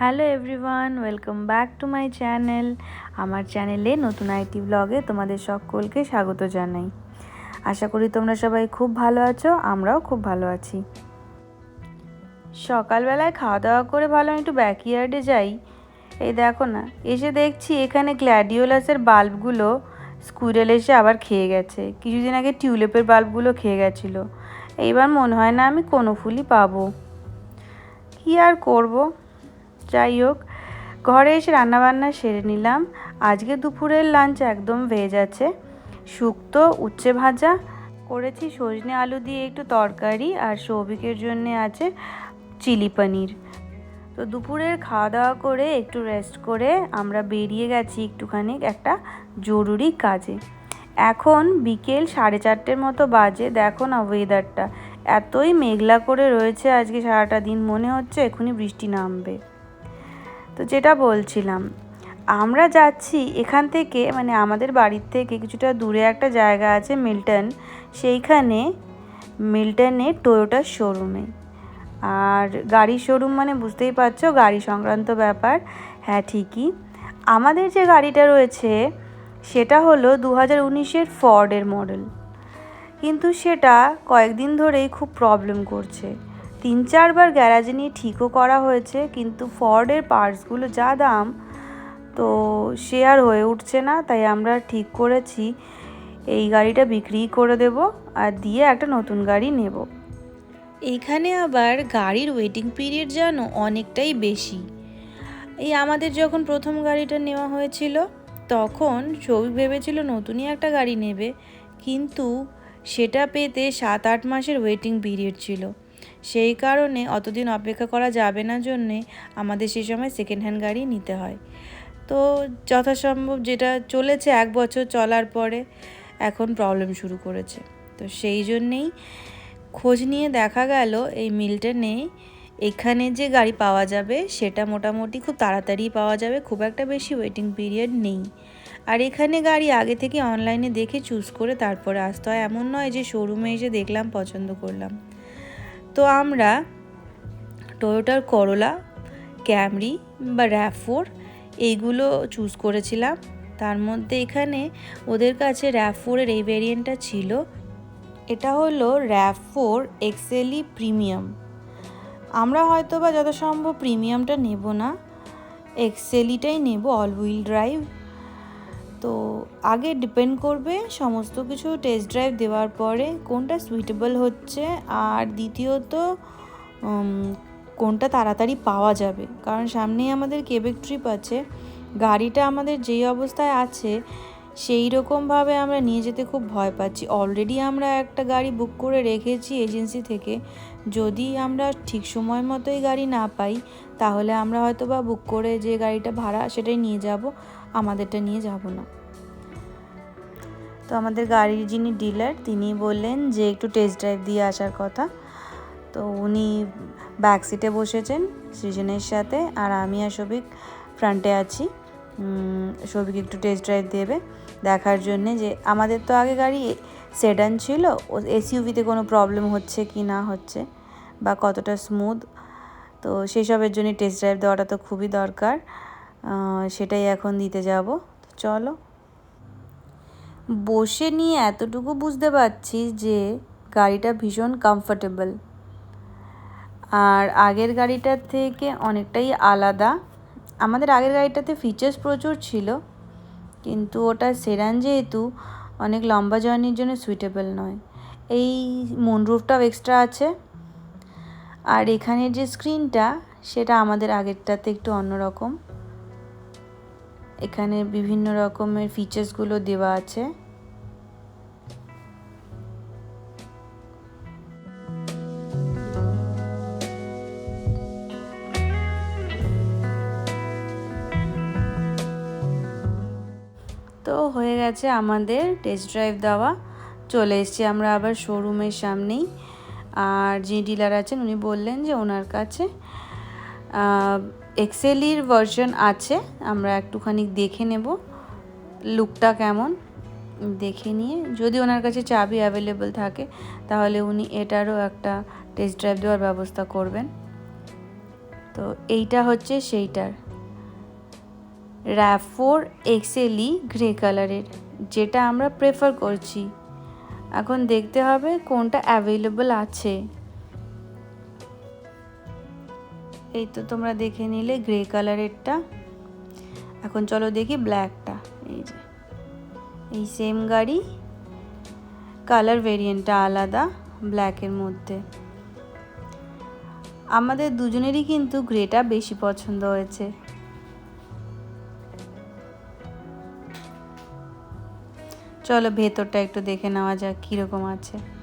Hello everyone, welcome back to my channel. আমার চ্যানেলে নতুন আইটি ব্লগে তোমাদের সকলকে স্বাগত জানাই। আশা করি তোমরা সবাই খুব ভালো আছো, আমরাও খুব ভালো আছি। সকালবেলায় খাওয়া দাওয়া করে ভালো একটু ব্যাকইয়ার্ডে যাই। এই দেখো না, এসে দেখছি এখানে গ্ল্যাডিওলাসের বাল্বগুলো স্কুইরেল এসে আবার খেয়ে গেছে। কিছুদিন আগে টিউলিপের বাল্বগুলো খেয়ে গেছিল। এইবার মনে হয় না আমি কোনো ফুলই পাবো। কী আর করব? যাই হোক, ঘরে এসে রান্নাবান্না সেরে নিলাম। আজকে দুপুরের লাঞ্চ একদম ভেজ আছে। শুক্তো, উচ্ছে ভাজা, করেছি সজনে আলু দিয়ে একটু তরকারি আর সৌভিকের জন্যে আছে চিলি পনির। তো দুপুরের খাওয়া দাওয়া করে একটু রেস্ট করে আমরা বেরিয়ে গেছি একটুখানি একটা জরুরি কাজে। এখন বিকেল সাড়ে চারটের মতো বাজে, দেখো না ওয়েদারটা এতই মেঘলা করে রয়েছে আজকে সারাটা দিন, মনে হচ্ছে এখনই বৃষ্টি নামবে। তো যেটা বলছিলাম, আমরা যাচ্ছি এখান থেকে মানে আমাদের বাড়ির থেকে কিছুটা দূরে একটা জায়গা আছে মিল্টন, সেইখানে মিল্টনে টয়োটার শোরুমে আর গাড়ির শোরুম মানে বুঝতেই পারছ, গাড়ি সংক্রান্ত ব্যাপার। হ্যাঁ ঠিকই। আমাদের যে গাড়িটা রয়েছে, সেটা হলো দু হাজার উনিশের ফর্ডের মডেল কিন্তু সেটা কয়েকদিন ধরেই খুব প্রবলেম করছে। তিন চারবার গ্যারাজে নিয়ে ঠিকও করা হয়েছে, কিন্তু ফর্ডের পার্টসগুলো যা দাম, তো সে আর হয়ে উঠছে না, তাই আমরা ঠিক করেছি এই গাড়িটা বিক্রি করে দেব আর দিয়ে একটা নতুন গাড়ি নেব। এইখানে আবার গাড়ির ওয়েটিং পিরিয়ড যেন অনেকটাই বেশি। এই আমাদের যখন প্রথম গাড়িটা নেওয়া হয়েছিল, তখন সৌভিক ভেবেছিল নতুনই একটা গাড়ি নেবে, কিন্তু সেটা পেতে সাত আট মাসের ওয়েটিং পিরিয়ড ছিল। সেই কারণে অতদিন অপেক্ষা করা যাবে না জন্যে আমাদের সেই সময় সেকেন্ড হ্যান্ড গাড়ি নিতে হয়। তো যথাসম্ভব যেটা চলেছে এক বছর চলার পরে এখন প্রবলেম শুরু করেছে। তো সেই জন্যেই খোঁজ নিয়ে দেখা গেল এই মিল্টনে এখানে যে গাড়ি পাওয়া যাবে সেটা মোটামুটি খুব তাড়াতাড়ি পাওয়া যাবে, খুব একটা বেশি ওয়েটিং পিরিয়ড নেই। আর এখানে গাড়ি আগে থেকে অনলাইনে দেখে চুজ করে তারপরে আসতে হয়। এমন নয় যে শোরুমে এসে দেখলাম, পছন্দ করলাম। তো আমরা টয়োটার করোলা ক্যামরি বা র্যাফোর এইগুলো চুজ করেছিলাম। তার মধ্যে এখানে ওদের কাছে র্যাফোরের এই ভেরিয়েন্টটা ছিল। এটা হলো র্যাফোর এক্সেলি প্রিমিয়াম আমরা হয়তো বা যত সম্ভব প্রিমিয়ামটা নেব না। এক্সেলিটাই নেব অল হুইল ড্রাইভ তো আগে ডিপেন্ড করবে সমস্ত কিছু টেস্ট ড্রাইভ দেওয়ার পরে কোনটা সুইটেবল হচ্ছে আর দ্বিতীয়ত কোনটা তাড়াতাড়ি পাওয়া যাবে। কারণ সামনেই আমাদের কেবেক ট্রিপ আছে, গাড়িটা আমাদের যেই অবস্থায় আছে সেই রকমভাবে আমরা নিয়ে যেতে খুব ভয় পাচ্ছি। অলরেডি আমরা একটা গাড়ি বুক করে রেখেছি এজেন্সি থেকে, যদি আমরা ঠিক সময় মতোই গাড়ি না পাই, তাহলে আমরা হয়তো বা বুক করে যে গাড়িটা ভাড়া সেটাই নিয়ে যাব। আমাদেরটা নিয়ে যাব না। তো আমাদের গাড়ির যিনি ডিলার তিনি বললেন যে একটু টেস্ট ড্রাইভ দিয়ে আসার কথা। তো উনি ব্যাক সিটে বসেছেন সৃজনের সাথে আর আমি আর সবিক ফ্রন্টে আছি। সবিক একটু টেস্ট ড্রাইভ দেবে দেখার জন্যে যে আমাদের তো আগে গাড়ি সেডান ছিল, ও এসইউভিতে কোনো প্রবলেম হচ্ছে কি না হচ্ছে বা কতটা স্মুথ তো সেসবের জন্য টেস্ট ড্রাইভ দেওয়াটা তো খুবই দরকার। সেটাই এখন দিতে যাব। চলো। বসে নিয়ে এতটুকু বুঝতে পারছি যে গাড়িটা ভীষণ কমফোর্টেবল আর আগের গাড়িটার থেকে অনেকটাই আলাদা। আমাদের আগের গাড়িটাতে ফিচার্স প্রচুর ছিল, কিন্তু ওটা সেরান যেহেতু, অনেক লম্বা জার্নির জন্য সুইটেবল নয়। এই মুনরুফটাও এক্সট্রা আছে। আর এখানের যে স্ক্রিনটা সেটা আমাদের আগেরটাতে একটু অন্যরকম। এখানে বিভিন্ন রকমের ফিচার্সগুলো দেওয়া আছে। তো হয়ে গেছে আমাদের টেস্ট ড্রাইভ দেওয়া। চলে এসেছি আমরা আবার শোরুমের সামনেই। আর যে ডিলার আছেন, উনি বললেন যে ওনার কাছে এক্সেলির ভার্সন আছে। আমরা একটুখানি দেখে নেব। লুকটা কেমন? দেখে নিয়ে, যদি ওনার কাছে চাবি অ্যাভেলেবল থাকে, তাহলে উনি এটারও একটা টেস্ট ড্রাইভ দেওয়ার ব্যবস্থা করবেন। তো এইটা হচ্ছে সেইটার। র্যাপ ফোর এক্সেলই গ্রে কালারের যেটা আমরা প্রেফার করছি। এখন দেখতে হবে কোনটা অ্যাভেলেবল আছে। এই তো তোমরা দেখে নিলে গ্রে কালারেরটা এখন চলো দেখি ব্ল্যাকটা এই যে, এই সেম গাড়ি। কালার ভেরিয়েন্টটা আলাদা ব্ল্যাকের মধ্যে। আমাদের দুজনেরই কিন্তু গ্রেটা বেশি পছন্দ হয়েছে। চলো ভেতরটা একটু দেখে নেওয়া যাক কীরকম আছে।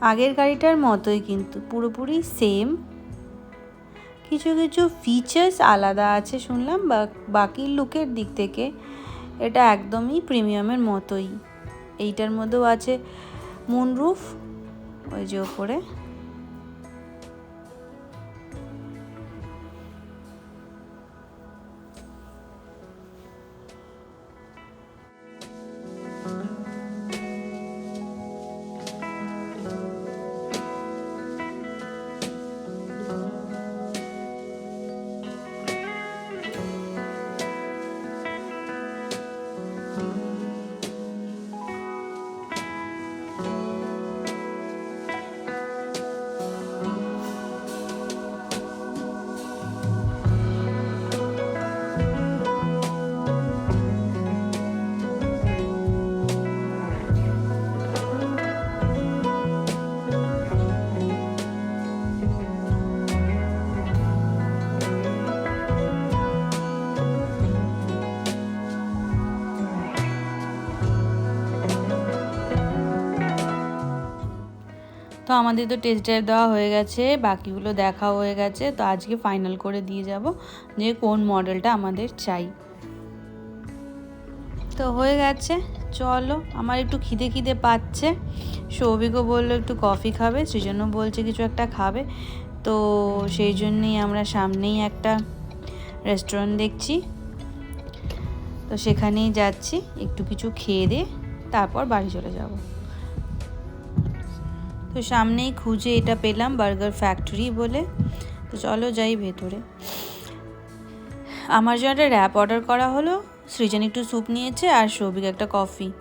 আগের গাড়িটার মতোই কিন্তু, পুরোপুরি সেম কিছু কিছু ফিচার্স আলাদা আছে শুনলাম, বা বাকি লুকের দিক থেকে এটা একদমই প্রিমিয়ামের মতোই। এইটার মধ্যেও আছে মুনরুফ ওই যে ওপরে। তো আমাদের তো টেস্ট ড্রাইভ দেওয়া হয়ে গেছে, বাকিগুলো দেখা হয়ে গেছে, তো আজকে ফাইনাল করে দিয়ে যাব যে কোন মডেলটা আমাদের চাই। তো হয়ে গেছে, চলো, আমার একটু খিদে খিদে পাচ্ছে। সৌভিকও বলল একটু কফি খাবে সেই জন্য বলছে কিছু একটা খাবে। তো সেই জন্যই আমরা সামনেই একটা রেস্টুরেন্ট দেখছি। তো সেখানেই যাচ্ছি, একটু কিছু খেয়ে দিয়ে তারপর বাড়ি চলে যাব। তো সামনেই খুঁজে এটা পেলাম বার্গার ফ্যাক্টরি বলে। তো চলো যাই ভেতরে। আমার জন্য একটা র্যাপ অর্ডার করা হলো। সৃজন একটু স্যুপ নিয়েছে আর সৌভিক একটা কফি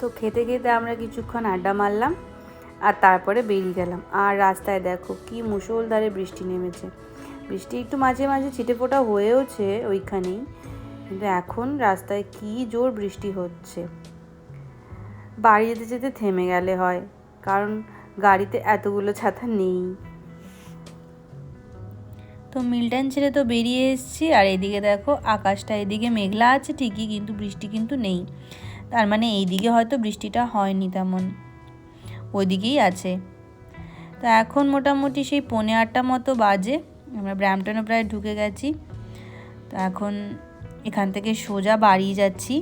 তো খেতে খেতে আমরা কিছুক্ষণ আড্ডা মারলাম আর তারপরে বেরিয়ে গেলাম। আর রাস্তায় দেখো কি মুষলধারে বৃষ্টি নেমেছে। বৃষ্টি একটু মাঝে মাঝে ছিটে ফোটা হয়েওছে ওইখানেই। কিন্তু এখন রাস্তায় কি জোর বৃষ্টি হচ্ছে। বাড়ি যেতে যেতে থেমে গেলে হয়। কারণ গাড়িতে এতগুলো ছাতা নেই। তো মিল্টন ছেড়ে তো বেরিয়ে এসেছি, আর এদিকে দেখো আকাশটা, এদিকে মেঘলা আছে ঠিকই, কিন্তু বৃষ্টি কিন্তু নেই। তার মানে এইদিকে হয়তো বৃষ্টিটা হয়নি তেমন, ওইদিকেই আছে। তো এখন মোটামুটি সেই পৌনে আটটা মতো বাজে, আমরা ব্র্যামটনে প্রায় ঢুকে গেছি। তো এখন এখান থেকে সোজা বাড়ি যাচ্ছি।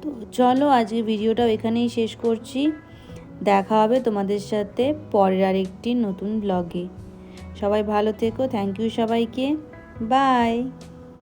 তো চলো আজকে ভিডিওটাও এখানেই শেষ করছি। দেখা হবে তোমাদের সাথে পরের আরেকটি নতুন ব্লগে সবাই ভালো থেকো থ্যাংক ইউ সবাইকে। বাই